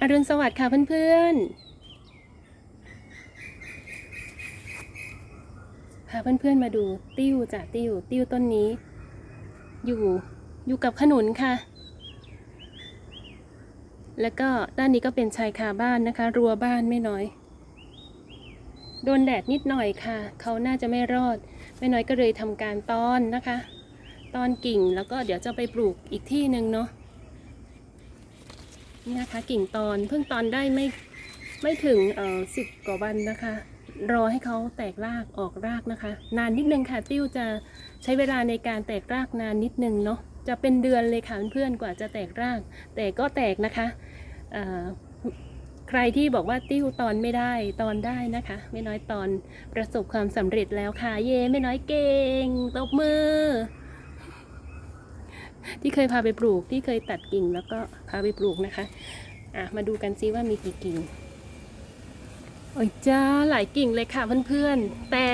อรุณสวัสดิ์ค่ะเพื่อนๆ พาเพื่อนๆมาดูติ้วจ้ะติ้วติ้วต้นนี้ อยู่อยู่กับขนุนค่ะ แล้วก็ด้านนี้ก็เป็นชายคาบ้านนะคะ รั้วบ้านไม่น้อย โดนแดดนิดหน่อยค่ะ เขาน่าจะไม่รอด ไม่น้อยก็เลยทำการต้อนนะคะ ตอนกิ่งแล้วก็เดี๋ยวจะไปปลูกอีกที่หนึ่งเนาะ นี่นะคะกิ่งตอนเพิ่งตอนได้ไม่ไม่ถึงเอ่อสิบกว่าวันนะคะ รอให้เขาแตกรากออกรากนะคะ นานนิดนึงค่ะติ้วจะใช้เวลาในการแตกรากนานนิดนึงเนาะจะเป็นเดือนเลยค่ะเพื่อนๆกว่าจะแตกราก แต่ก็แตกนะคะใครที่บอกว่าติ้วตอนไม่ได้ตอนได้นะคะไม่น้อยตอนประสบความสำเร็จแล้วค่ะ เย่ไม่น้อยเก่งตบมือ ที่เคยพาไปปลูกที่เคยตัดกิ่งแล้วก็พาไปปลูกนะคะอะมาดูกันซิว่ามีกี่กิ่งโอ้ยจ้าหลายกิ่งเลยค่ะเพื่อนๆ แต่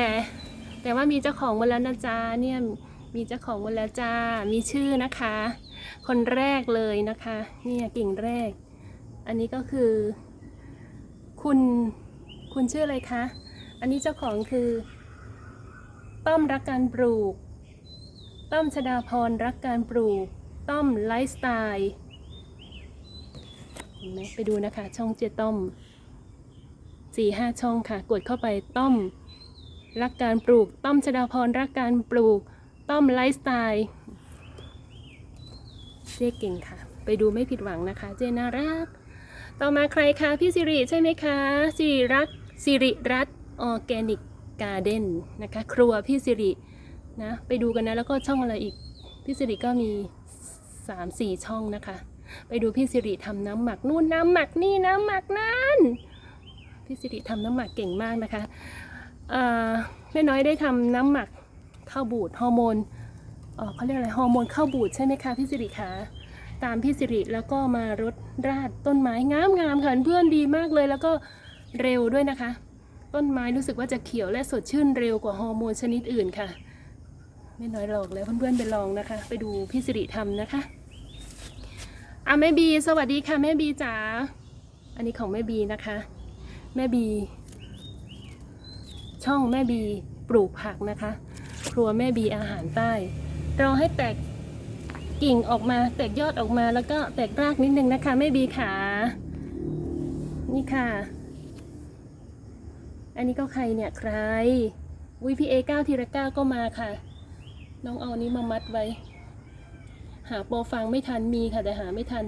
แต่ว่ามีเจ้าของมดแล้วนะจ้าเนี่ยมีเจ้าของมดแล้วจ้ามีชื่อนะคะ คนแรกเลยนะคะเนี่ยกิ่งแรก อันนี้ก็คือ คุณคุณชื่ออะไรคะ อันนี้เจ้าของคือ ต้อมรักการปลูก ต้อมชดาพรรักการปลูก ต้อมไลฟ์สไตล์เห็นไหมไปดูนะคะ ช่องเจต้อมสี่ห้าช่องค่ะ กดเข้าไปต้อมรักการปลูก ต้อมชดาพรรักการปลูก ต้อมไลฟ์สไตล์เจ๊เก่งค่ะ ไปดูไม่ผิดหวังนะคะ เจ๊น่ารัก ต่อมาใครคะพี่สิริใช่ไหมคะสิริรักสิริรัตออร์แกนิกการ์เด้นนะคะ ครัวพี่สิริ นะไปดูกันนะแล้วก็ช่องอะไรอีกพี่สิริก็มี 3 4 ช่องนะคะ ไปดูพี่สิริทำน้ำหมักนู่นน้ำหมักนี่น้ำหมักนั่นพี่สิริทำน้ำหมักเก่งมากนะคะแม่น้อยได้ทำน้ำหมักข้าวบูดฮอร์โมนเขาเรียกอะไรฮอร์โมนข้าวบูดใช่ไหมคะพี่สิริคะตามพี่สิริแล้วก็มารดราดต้นไม้งามงามค่ะเพื่อนดีมากเลยแล้วก็เร็วด้วยนะคะ ต้นไม้รู้สึกว่าจะเขียวและสดชื่นเร็วกว่าฮอร์โมนชนิดอื่นค่ะ ไม่น้อยหรอกแล้วเพื่อนๆไปลองนะคะ ไปดูพี่สิริทำนะคะอะแม่บี สวัสดีค่ะแม่บีจ๋าอันนี้ของแม่บีนะคะ แม่บี ช่องแม่บีปลูกผักนะคะ ครัวแม่บีอาหารใต้รอให้แตกกิ่งออกมาแตกยอดออกมาแล้วก็แตกรากนิดนึงนะคะแม่บีขานี่ค่ะ อันนี้ก็ใครเนี่ยใครวิพีเอเก้าทีละเก้าก็มาค่ะ น้องเอานี้มามัดไว้ หาโปรฟังไม่ทันมีค่ะแต่หาไม่ทัน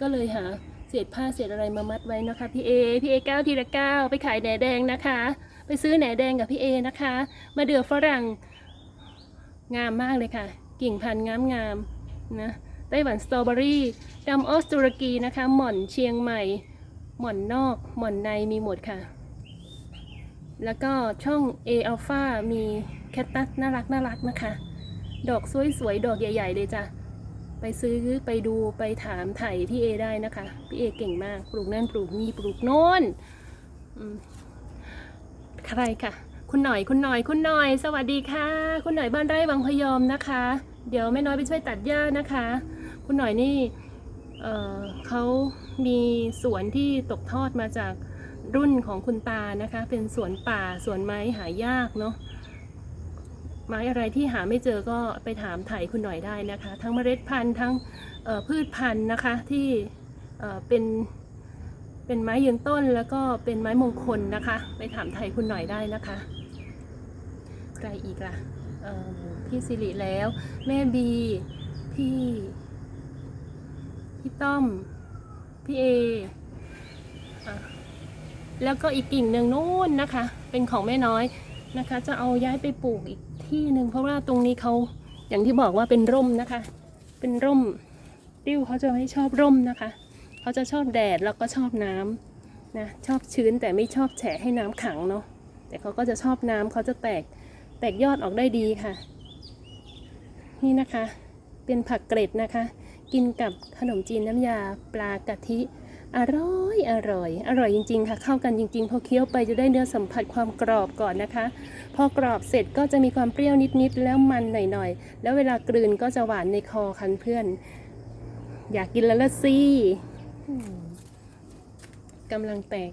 ก็เลยหาเศษผ้าเศษอะไรมามัดไว้นะคะพี่เอพี่เอเก้าทีละเก้าไปขายแหนแดงนะคะ ไปซื้อแหนแดงกับพี่เอนะคะ มาเดือฝรั่งงามมากเลยค่ะ กิ่งพันธุ์งามงามๆนะไต้หวันสตรอเบอรี่ดำออสตุรกีนะคะ หม่อนเชียงใหม่ หม่อนนอก หม่อนในมีหมดค่ะ แล้วก็ช่อง A Alpha มีแคตตัสน่ารักน่ารักนะคะ ดอกสวยๆ ดอกใหญ่ ๆ เลยจ้ะ ไปซื้อไปดูไปถามไถ่พี่เอได้นะคะ พี่เอเก่งมาก ปลูกนั่นปลูกนี่ปลูกโน่นใครค่ะ คุณหน่อยคุณหน่อยคุณหน่อย สวัสดีค่ะ คุณหน่อยบ้านไร่วังพยอมนะคะ เดี๋ยวแม่น้อยไปช่วยตัดหญ้านะคะ คุณหน่อยนี่เเขามีสวนที่ตกทอดมาจากรุ่นของคุณตานะคะ เป็นสวนป่าสวนไม้หายากเนาะ ไม้อะไรที่หาไม่เจอก็ไปถามไถ่คุณหน่อยได้นะคะ ทั้งเมล็ดพันธุ์ทั้งพืชพันธุ์นะคะที่เป็นเป็นไม้ยืนต้นแล้วก็เป็นไม้มงคลนะคะ ไปถามไถ่คุณหน่อยได้นะคะ ใครอีกล่ะเอ่อพี่สิริแล้ว แม่บี พี่ พี่ต้อม พี่เออแล้วก็อีกกิ่งหนึ่งนู่นนะคะ เป็นของแม่น้อย นะคะ จะเอาย้ายไปปลูกอีกที่หนึ่งเพราะว่าตรงนี้เขาอย่างที่บอกว่าเป็นร่มนะคะ เป็นร่มติ้วเขาจะไม่ชอบร่มนะคะ เขาจะชอบแดดแล้วก็ชอบน้ำนะชอบชื้นแต่ไม่ชอบแฉะให้น้ำขังเนาะแต่เขาก็จะชอบน้ำเขาจะแตกแตกยอดออกได้ดีค่ะ นี่นะคะ เป็นผักเกร็ดนะคะ กินกับขนมจีนน้ำยาปลากะทิ อร่อยอร่อย อร่อยจริงๆค่ะ เข้ากันจริงๆ พอเคี้ยวไปจะได้เนื้อสัมผัสความกรอบก่อนนะคะ พอกรอบเสร็จก็จะมีความเปรี้ยวนิดๆ แล้วมันหน่อยๆ แล้วเวลากลืนก็จะหวานในคอคันเพื่อน อยากกินแล้วละสิกำลังแตก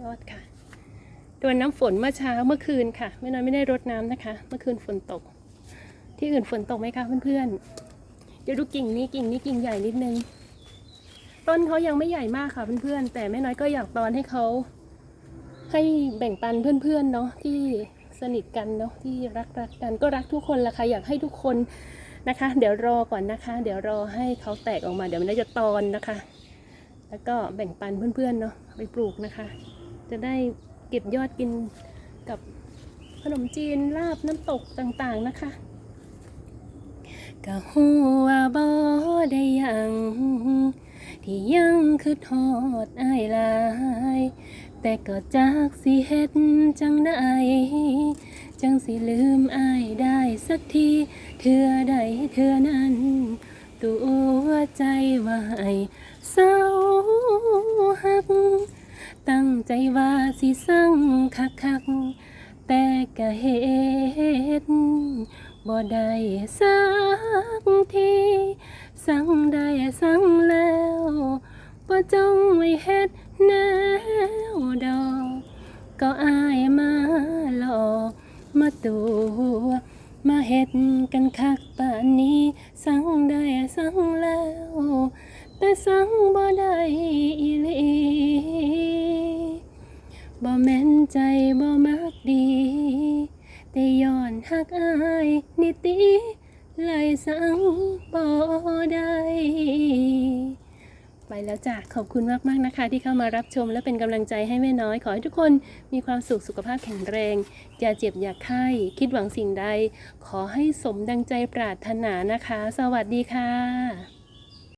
ยอดค่ะตัวน้ำฝนเมื่อเช้าเมื่อคืนค่ะ ไม่น้อยไม่ได้รดน้ำนะคะ เมื่อคืนฝนตก ที่อื่นฝนตกไหมคะเพื่อนๆเดี๋ยวดูกิ่งนี้กิ่งนี้กิ่งใหญ่นิดนึง ต้นเขายังไม่ใหญ่มากค่ะเพื่อนๆ แต่แม่น้อยก็อยากตอนให้เขาให้แบ่งปันเพื่อนๆเนาะที่สนิทกันเนาะที่รักรักกันก็รักทุกคนละค่ะอยากให้ทุกคนนะคะ เดี๋ยวรอก่อนนะคะ เดี๋ยวรอให้เขาแตกออกมาเดี๋ยวม่น้อยจะตอนนะคะ แล้วก็แบ่งปันเพื่อนๆเนาะไปปลูกนะคะ จะได้เก็บยอดกินกับขนมจีนลาบน้ำตกต่างๆนะคะก็หัวบ่ได้ยัง ที่ยังคือทอดอายลาย แต่ก็จากสิเฮ็ดจังได้จังสิลืมอายได้สักทีเทื่อใดเทื่อนั้น ตัวใจวาให้เศร้าหัก ตั้งใจว่าสิสั่งคักคัก แต่ก็เฮ็ดบ่ได้สักทีสั่งได้สั่งแล้วบ่จงไว้เฮ็ดแนวดอกก็อายมาหลอกมาตัวมาเฮ็ดกันคักป่านนี้ สั่งได้สั่งแล้ว แต่สั่งบ่ได้อีหลีบ่แม่นใจบ่ แล้วจ้ะ ขอบคุณมากๆนะคะ ที่เข้ามารับชมและเป็นกำลังใจให้แม่น้อย ขอให้ทุกคนมีความสุขสุขภาพแข็งแรง อย่าเจ็บอย่าไข้คิดหวังสิ่งใด ขอให้สมดังใจปรารถนานะคะ สวัสดีค่ะ